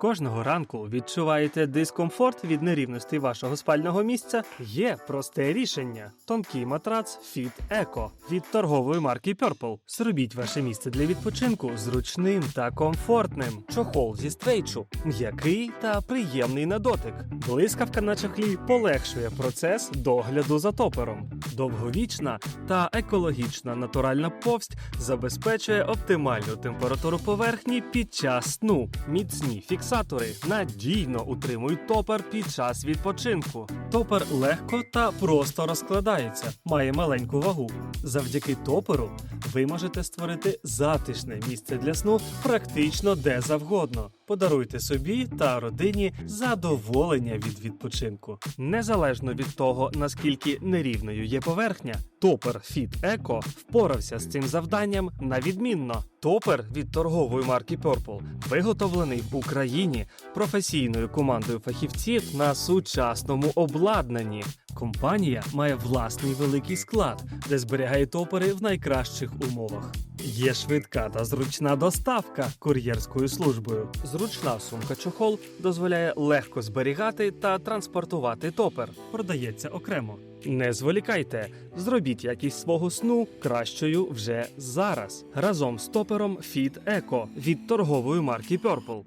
Кожного ранку відчуваєте дискомфорт від нерівностей вашого спального місця? Є просте рішення: тонкий матрац Fit Eco від торгової марки Purple. Зробіть ваше місце для відпочинку зручним та комфортним. Чохол зі стрейчу, м'який та приємний на дотик. Блискавка на чохлі полегшує процес догляду за топером. Довговічна та екологічна натуральна повсть забезпечує оптимальну температуру поверхні під час сну. Міцні фіксатори надійно утримують топер під час відпочинку. Топер легко та просто розкладається, має маленьку вагу. Завдяки топеру ви можете створити затишне місце для сну практично де завгодно. Подаруйте собі та родині задоволення від відпочинку. Незалежно від того, наскільки нерівною є поверхня, топер Fit Eco впорався з цим завданням на відмінно. Топер від торгової марки Purple виготовлений в Україні професійною командою фахівців на сучасному обладнанні. Компанія має власний великий склад, де зберігає топери в найкращих умовах. Є швидка та зручна доставка кур'єрською службою. Зручна сумка чохол дозволяє легко зберігати та транспортувати топер. Продається окремо. Не зволікайте, зробіть якість свого сну кращою вже зараз разом з топером Fit Eco від торгової марки Purple.